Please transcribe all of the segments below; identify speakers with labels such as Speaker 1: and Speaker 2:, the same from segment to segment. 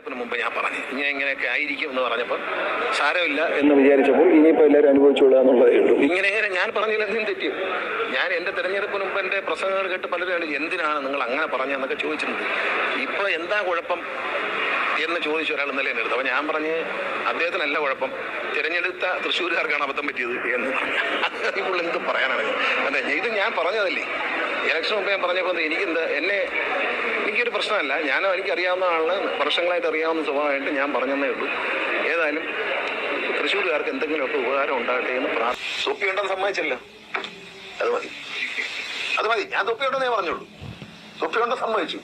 Speaker 1: ഇതിന് മുമ്പ് ഞാൻ പറഞ്ഞു. ഇങ്ങനെ ഇങ്ങനെയൊക്കെ ആയിരിക്കും എന്ന് പറഞ്ഞപ്പോൾ സാരമില്ല എന്ന് വിചാരിച്ചപ്പോൾ ഇനിയിപ്പോൾ എല്ലാവരും അനുഭവിച്ചുകൊള്ളുക എന്നുള്ളതേ ഉള്ളൂ. ഇങ്ങനെ ഞാൻ പറഞ്ഞതിൽ എന്തും തെറ്റിയും ഞാൻ എന്റെ തെരഞ്ഞെടുപ്പിന് മുമ്പ് എന്റെ പ്രസംഗങ്ങൾ കേട്ട് പലരും എന്തിനാണ് നിങ്ങൾ അങ്ങനെ പറഞ്ഞതെന്നൊക്കെ ചോദിച്ചിട്ടുണ്ട്. ഇപ്പോൾ എന്താ കുഴപ്പം എന്ന് ചോദിച്ച ഒരാൾ ഇന്നലെ എന്റെ അടുത്ത്. അപ്പോൾ ഞാൻ പറഞ്ഞ് അദ്ദേഹത്തിനല്ല കുഴപ്പം. തിരഞ്ഞെടുത്ത തൃശ്ശൂരുകാർക്കാണ് അബദ്ധം പറ്റിയത് എന്ന് പറഞ്ഞു. ഇപ്പോൾ എന്ത് പറയാനാണ്. അതെ ഇത് ഞാൻ പറഞ്ഞതല്ലേ? ഇലക്ഷൻ മുമ്പ് ഞാൻ പറഞ്ഞപ്പോൾ എനിക്കെന്ത് എന്നെ എനിക്കൊരു പ്രശ്നമല്ല. ഞാനും എനിക്കറിയാവുന്ന ആളിന് വർഷങ്ങളായിട്ട് അറിയാവുന്ന സ്വഭാവമായിട്ട് ഞാൻ പറഞ്ഞതേ ഉള്ളൂ. ഏതായാലും തൃശ്ശൂരുകാർക്ക് എന്തെങ്കിലുമൊക്കെ ഉപകാരം ഉണ്ടാകട്ടെ എന്ന് പ്രാർത്ഥന തൊപ്പിയുണ്ടെന്ന് സമ്മതിച്ചല്ലോ. അത് മതി. അത് മതി. ഞാൻ തൊപ്പിയുണ്ടെന്നേ പറഞ്ഞുള്ളൂ. തൊപ്പിയുണ്ടെന്ന് സമ്മതിച്ചു.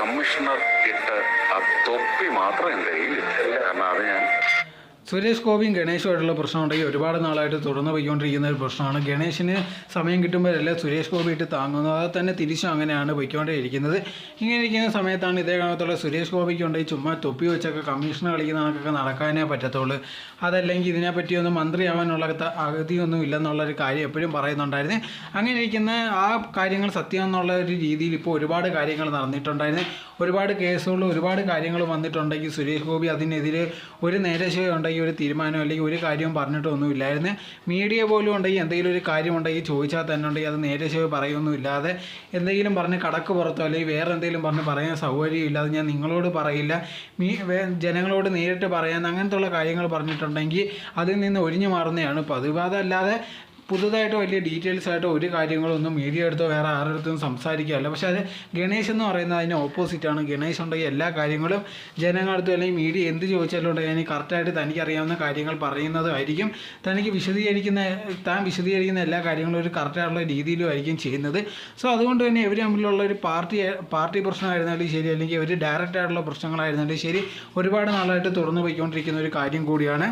Speaker 2: കമ്മീഷണർ ഇട്ട ആ തൊപ്പി മാത്രം എന്റെ കയ്യിലില്ല. കാരണം അത് ഞാൻ
Speaker 3: സുരേഷ് ഗോപിയും ഗണേഷുമായിട്ടുള്ള പ്രശ്നമുണ്ടെങ്കിൽ ഒരുപാട് നാളായിട്ട് തുടർന്ന് പോയിക്കൊണ്ടിരിക്കുന്ന ഒരു പ്രശ്നമാണ്. ഗണേഷിന് സമയം കിട്ടുമ്പോഴല്ല സുരേഷ് ഗോപി ഇട്ട് താങ്ങുന്നത്? അത് തന്നെ തിരിച്ചും അങ്ങനെയാണ് പോയിക്കൊണ്ടേയിരിക്കുന്നത്. ഇങ്ങനെ ഇരിക്കുന്ന സമയത്താണ് ഇതേ കാലത്തുള്ള സുരേഷ് ഗോപിക്ക് ഉണ്ടെങ്കിൽ ചുമ്മാ തൊപ്പി വെച്ചൊക്കെ കമ്മീഷൻ കളിക്കുന്ന നടക്കാനേ പറ്റത്തുള്ളൂ. അതല്ലെങ്കിൽ ഇതിനെപ്പറ്റിയൊന്നും മന്ത്രിയാവാനുള്ള അഗതിയൊന്നും അഗതിയൊന്നും ഇല്ലെന്നുള്ളൊരു കാര്യം എപ്പോഴും പറയുന്നുണ്ടായിരുന്നു. അങ്ങനെ ഇരിക്കുന്ന ആ കാര്യങ്ങൾ സത്യം എന്നുള്ള ഒരു രീതിയിൽ ഇപ്പോൾ ഒരുപാട് കാര്യങ്ങൾ നടന്നിട്ടുണ്ടായിരുന്നു. ഒരുപാട് കേസുകളും ഒരുപാട് കാര്യങ്ങൾ വന്നിട്ടുണ്ടെങ്കിൽ സുരേഷ് ഗോപി അതിനെതിരെ ഒരു നേരശയോ ഉണ്ടെങ്കിൽ ഒരു തീരുമാനം അല്ലെങ്കിൽ ഒരു കാര്യവും പറഞ്ഞിട്ടൊന്നുമില്ലായിരുന്നു. മീഡിയ പോലും ഉണ്ടെങ്കിൽ എന്തെങ്കിലും ഒരു കാര്യം ഉണ്ടെങ്കിൽ ചോദിച്ചാൽ തന്നെ ഉണ്ടെങ്കിൽ അത് നേരെ നേരശയോ പറയൊന്നുമില്ലാതെ എന്തെങ്കിലും പറഞ്ഞ് കടക്ക് പുറത്തോ അല്ലെങ്കിൽ വേറെ എന്തെങ്കിലും പറഞ്ഞ് പറയാൻ സൗകര്യമില്ലാതെ ഞാൻ നിങ്ങളോട് പറയില്ല. മീ ജനങ്ങളോട് നേരിട്ട് പറയാൻ അങ്ങനത്തുള്ള കാര്യങ്ങൾ പറഞ്ഞിട്ടുണ്ടെങ്കിൽ അതിൽ നിന്ന് ഒഴിഞ്ഞു മാറുന്നതാണ് പതിവ്. അതല്ലാതെ പുതുതായിട്ട് വലിയ ഡീറ്റെയിൽസ് ആയിട്ട് ഒരു കാര്യങ്ങളൊന്നും മീഡിയ എടുത്തോ വേറെ ആരുടെ സംസാരിക്കുകയല്ല. പക്ഷെ അത് ഗണേഷ് എന്ന് പറയുന്നത് അതിന് ഓപ്പോസിറ്റാണ് ഗണേഷ് ഉണ്ടെങ്കിൽ എല്ലാ കാര്യങ്ങളും ജനങ്ങളടുത്തും അല്ലെങ്കിൽ മീഡിയ എന്ത് ചോദിച്ചാലും ഉണ്ടെങ്കിൽ അതിന് കറക്റ്റായിട്ട് തനിക്ക് അറിയാവുന്ന കാര്യങ്ങൾ പറയുന്നതായിരിക്കും തനിക്ക് വിശദീകരിക്കുന്ന താൻ വിശദീകരിക്കുന്ന എല്ലാ കാര്യങ്ങളും ഒരു കറക്റ്റായിട്ടുള്ള രീതിയിലും ആയിരിക്കും ചെയ്യുന്നത്. സോ അതുകൊണ്ട് തന്നെ ഇവർ തമ്മിലുള്ള ഒരു പാർട്ടി പാർട്ടി പ്രശ്നമായിരുന്നാലും ശരി അല്ലെങ്കിൽ ഒരു ഡയറക്റ്റായിട്ടുള്ള പ്രശ്നങ്ങളായിരുന്നാലും ശരി ഒരുപാട് നാളായിട്ട് തുറന്നു പോയിക്കൊണ്ടിരിക്കുന്ന ഒരു കാര്യം കൂടിയാണ്.